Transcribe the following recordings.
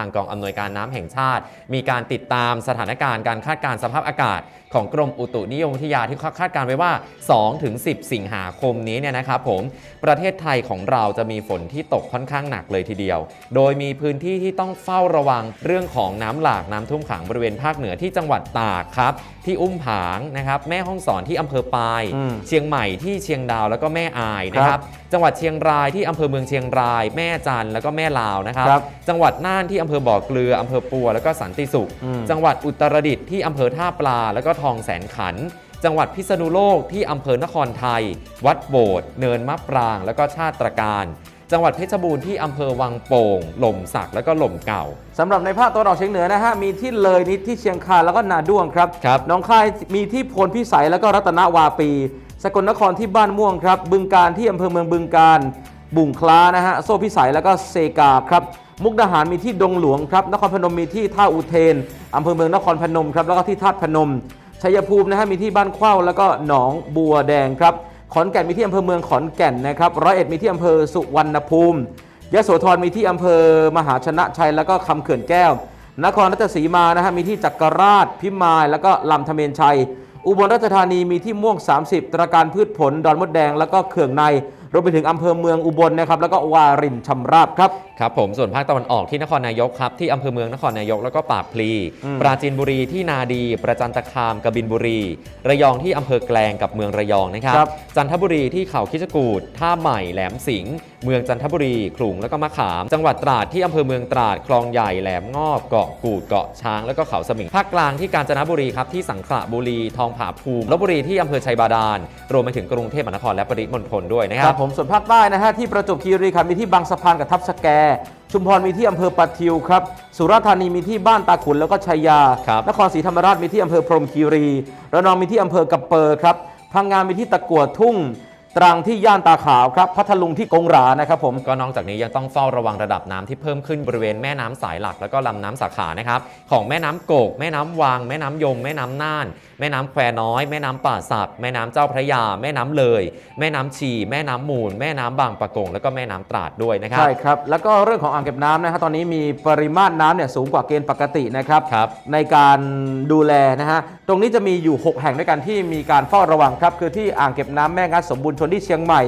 ทางกองอำนวยการน้ำแห่งชาติ มีการติดตามสถานการณ์การคาดการณ์สภาพอากาศ ของกรมอุตุนิยมวิทยาที่เขาคาดการณ์ไว้ว่า2ถึง10 สิงหาคมนี้เนี่ยนะครับผมประเทศไทยของเราจะมีฝนที่ตกค่อนข้างหนักเลยทีเดียว โดยมีพื้นที่ที่ต้องเฝ้าระวังเรื่องของน้ำหลากน้ำท่วมขังบริเวณภาคเหนือที่จังหวัดตากครับที่อุ้มผางนะครับแม่ฮ่องสอนที่อำเภอปายอืมเชียงใหม่ที่เชียงดาวแล้วก็แม่อายนะคครัรับบจังหวัดเชียงรายที่อำเภอเมืองเชียงราย แม่จันทร์แล้วก็แม่ลาวนะครับครับจังหวัดน่านที่อำเภอบ่อเกลืออำเภอปัว แล้วก็สันติสุขอืมจังหวัดอุตรดิตถ์ที่อำเภอท่าปลา แล้วก็ทองแสนขัน จังหวัดพิษณุโลกที่อำเภอนครไทย วัดโบสถ์เนินมะปราง แล้วก็ชาติตรการ จังหวัดเพชรบูรณ์ที่อำเภอวังโป่งหล่มสักแล้วก็หล่มเก่า สำหรับในภาคตะวันออกเฉียงเหนือนะฮะ มีที่เลยนิดที่เชียงคานแล้วก็นาด้วงครับครับ หน้องคายมีที่พลพิสัยแล้วก็รัตนวาปี สกลนครที่บ้านม่วงครับ บึงการที่อำเภอเมืองบึงการ บุ่งคล้านะฮะ โซ่พิสัยแล้วก็เซกาครับ มุกดาหารมีที่ดงหลวงครับนครพนมมีที่ท่าอุเทนอำเภอเมืองนครพนมครับแล้วก็ที่ธาพนมชัยภูมินะฮะมีที่บ้านเข้าแล้วก็หนองบัวแดงครับขอนแก่นมีที่อำเภอเมืองขอนแก่นนะครับร้อยเอ็ดมีที่อำเภอสุวรรณภูมิยโสธรมีที่อำเภอมหาชนะชัยแล้วก็คำเขื่อนแก้ว นครราชสีมานะฮะมีที่จักรราชพิมายแล้วก็ลำธเมนชัย อุบลราชธานีมีที่ม่วง 30 ตราการพืชผล ดอนมดแดงแล้วก็เขื่องใน รวมไปถึงอำเภอเมืองอุบลนะครับแล้วก็วารินชำราบครับ ครับผมส่วนภาคตะวันออกที่นครนายกครับที่อำเภอเมืองนครนายกแล้วก็ปากพลี อืม ปราจีนบุรีที่นาดี ประจันตคามกบินบุรี ระยองที่อำเภอแกลงกับเมืองระยองนะครับ ครับจันทบุรีที่เขาคิชกูดท่าใหม่แหลมสิงห์ เมืองจันทบุรีขลุงแล้วก็มะขาม จังหวัดตราดที่อำเภอเมืองตราดคลองใหญ่แหลมงอบเกาะกูดเกาะช้างแล้วก็เขาสมิงภาคกลางที่กาญจนบุรีครับที่สังขละบุรีทองผาภูมิลบบุรีที่อำเภอชัยบาดาลรวมไปถึงกรุงเทพมหานครและปริมณฑลด้วยนะคครัรับบผมส่วนภาคใต้นะฮะที่ประจวบคีรีขันธ์มีที่บางสะพานกับทับสแก ชุมพรมีที่อำเภอปะทิวครับสุราษฎร์ธานีมีที่บ้านตาขุนแล้วก็ชัยยาครับนครศรีธรรมราชมีที่อำเภอพรหมคีรีระนองมีที่อำเภอกำเปอร์ครับพังงานมีที่ตะกัวทุ่ง ตรังที่ย่านตาขาวครับพัทลุงที่กงหรานะครับผม ก็นอกจากนี้ยังต้องเฝ้าระวังระดับน้ำที่เพิ่มขึ้นบริเวณแม่น้ำสายหลัก แล้วก็ลำน้ำสาขานะครับของแม่น้ำโกก แม่น้ำวางแม่น้ำยม แม่น้ำน่าน แม่น้ำแควน้อย แม่น้ำป่าสักแม่น้ำเจ้าพระยา แม่น้ำเลย แม่น้ำชี แม่น้ำมูล แม่น้ำบางปะกง แล้วก็แม่น้ำตราดด้วยนะครับ ใช่ครับ แล้วก็เรื่องของอ่างเก็บน้ำนะฮะตอนนี้มีปริมาตรน้ำเนี่ยสูงกว่าเกณฑ์ปกตินะครับ ครับ ในการดูแลนะฮะ ตรงนี้จะมีอยู่ 6 แห่งด้วยกันที่มีการเฝ้าระวังครับ คือที่อ่างเก็บน้ำแม่งัดสมบูรณ์ชนที่เชียงใหม่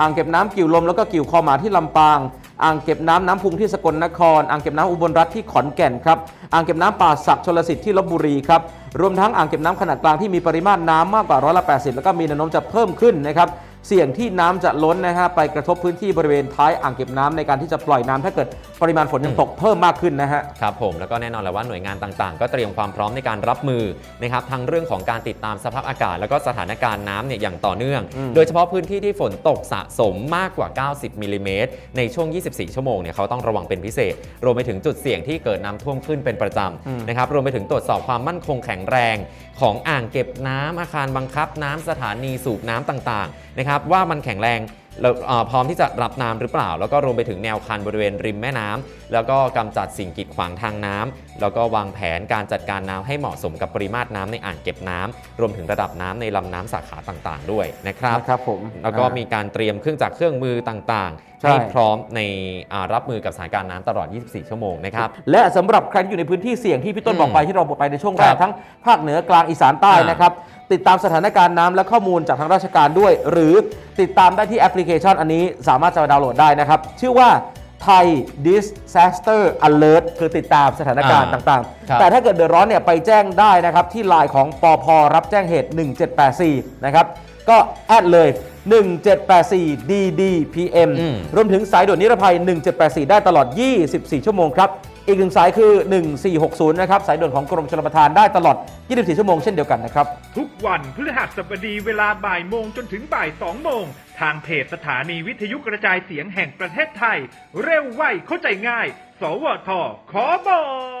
อ่างเก็บน้ำกิ่วลมแล้วก็กิ่วคอหมาที่ลำปาง อ่างเก็บน้ำน้ำพุงที่สกลนคร อ่างเก็บน้ำอุบลรัฐที่ขอนแก่นครับ อ่างเก็บน้ำป่าสักชลสิทธิ์ที่ลบบุรีครับ รวมทั้งอ่างเก็บน้ำขนาดกลางที่มีปริมาณน้ำมากกว่าร้อยละแปดสิบแล้วก็มีแนวโน้มจะเพิ่มขึ้นนะครับ เสี่ยงที่น้ำจะล้นนะฮะไปกระทบพื้นที่บริเวณท้ายอ่างเก็บน้ำในการที่จะปล่อยน้ำถ้าเกิดปริมาณฝนยังตกเพิ่มมากขึ้นนะฮะครับผมแล้วก็แน่นอนแหละว่าหน่วยงานต่างๆ ก็เตรียมความพร้อมในการรับมือนะครับทั้งเรื่องของการติดตามสภาพอากาศ แล้วก็สถานการณ์น้ำเนี่ยอย่างต่อเนื่องอืมโดยเฉพาะพื้นที่ที่ฝนตกสะสมมากกว่า 90มิลลิเมตรในช่วง 24 ชั่วโมงเนี่ยเขาต้องระวังเป็นพิเศษ รวมไปถึงจุดเสี่ยงที่เกิดน้ำท่วมขึ้นเป็นประจอืมำนะครับรวมไปถึงตรวจสอบความมั่นคงแข็งแรง ของอ่างเก็บน้ำอาคารบังคับน้ำสถานีสูบน้ำต่างๆนะครับว่ามันแข็งแรงแล้วเอ่อพร้อมที่จะรับน้ำหรือเปล่า แล้วก็รวมไปถึงแนวคันบริเวณริมแม่น้ำแล้วก็กำจัดสิ่งกีดขวางทางน้ำแล้วก็วางแผนการจัดการน้ำให้เหมาะสมกับปริมาตรน้ำในอ่างเก็บน้ำรวมถึงระดับน้ำในลำน้ำสาขาต่างๆ ด้วยนะครับนะครับผมแล้วก็มีการเตรียมเครื่องจักรเครื่องมือต่างๆใช่ให้พร้อมในอ่ารับมือกับสถานการณ์น้ำตลอด 24 ชั่วโมงนะครับและสำหรับใครที่อยู่ในพื้นที่เสี่ยงที่พี่ต้นอืมบอกไปที่เราบอกไปในช่วงแรคกรับทั้งภาคเหนือกลางอีสานใต้อ่านนะครับ ติดตามสถานการณ์น้ำและข้อมูลจากทางราชการด้วย หรือติดตามได้ที่แอปพลิเคชันอันนี้สามารถจะดาวน์โหลดได้นะครับ ชื่อว่า Thai Disaster Alert คือติดตามสถานการณ์อ่าต่างครับๆแต่ถ้าเกิดเดือดร้อนเนี่ยไปแจ้งได้นะครับ ที่ไลน์ของปอพรับแจ้งเหตุ 1784 นะครับ ก็แอดเลย 1784 DDPM อืมรวมถึงสายด่วนนิรภัย 1784 ได้ตลอด 24 ชั่วโมงครับ อีกหนึ่งสายคือ 1460 นะครับ สายด่วนของกรมชลประทานได้ตลอด 24 ชั่วโมงเช่นเดียวกันนะครับ ทุกวันพฤหัสบดีเวลาบ่ายโมงจนถึงบ่ายสองโมง ทางเพจสถานีวิทยุกระจายเสียงแห่งประเทศไทย เร็วไวเข้าใจง่าย สวทขอบอก